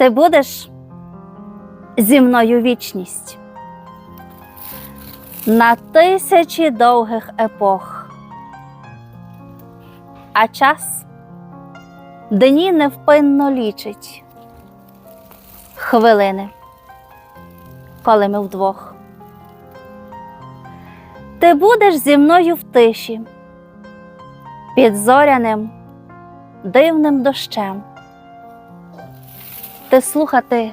Ти будеш зі мною вічність на тисячі довгих епох, а час дні невпинно лічить хвилини, коли ми вдвох. Ти будеш зі мною в тиші, під зоряним дивним дощем. Ти слухати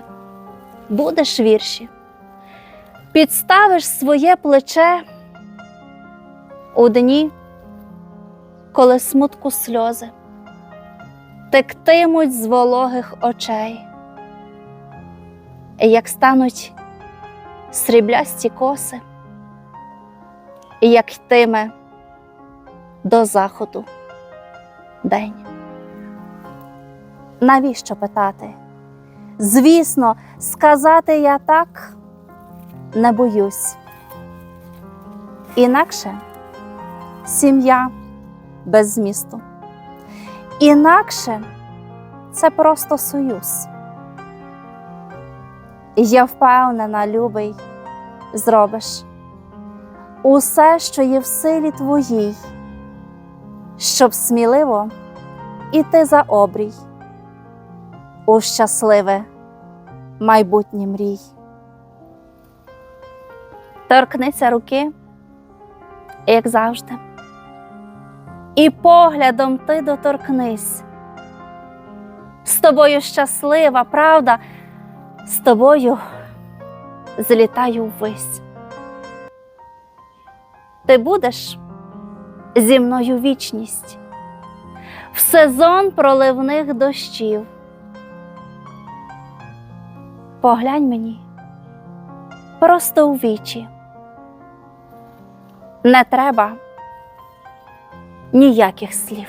будеш вірші, підставиш своє плече у дні, коли смутку сльози тектимуть з вологих очей, як стануть сріблясті коси, як йтиме до заходу день. Навіщо питати? Звісно, сказати я так не боюсь. Інакше сім'я без змісту. Інакше це просто союз. Я впевнена, любий, зробиш усе, що є в силі твоїй, щоб сміливо іти за обрій у щасливе майбутнє мрій. Торкнися руки, як завжди, і поглядом ти доторкнись. З тобою щаслива, правда, з тобою злітаю ввись. Ти будеш зі мною вічність в сезон проливних дощів. Поглянь мені просто у вічі. Не треба ніяких слів.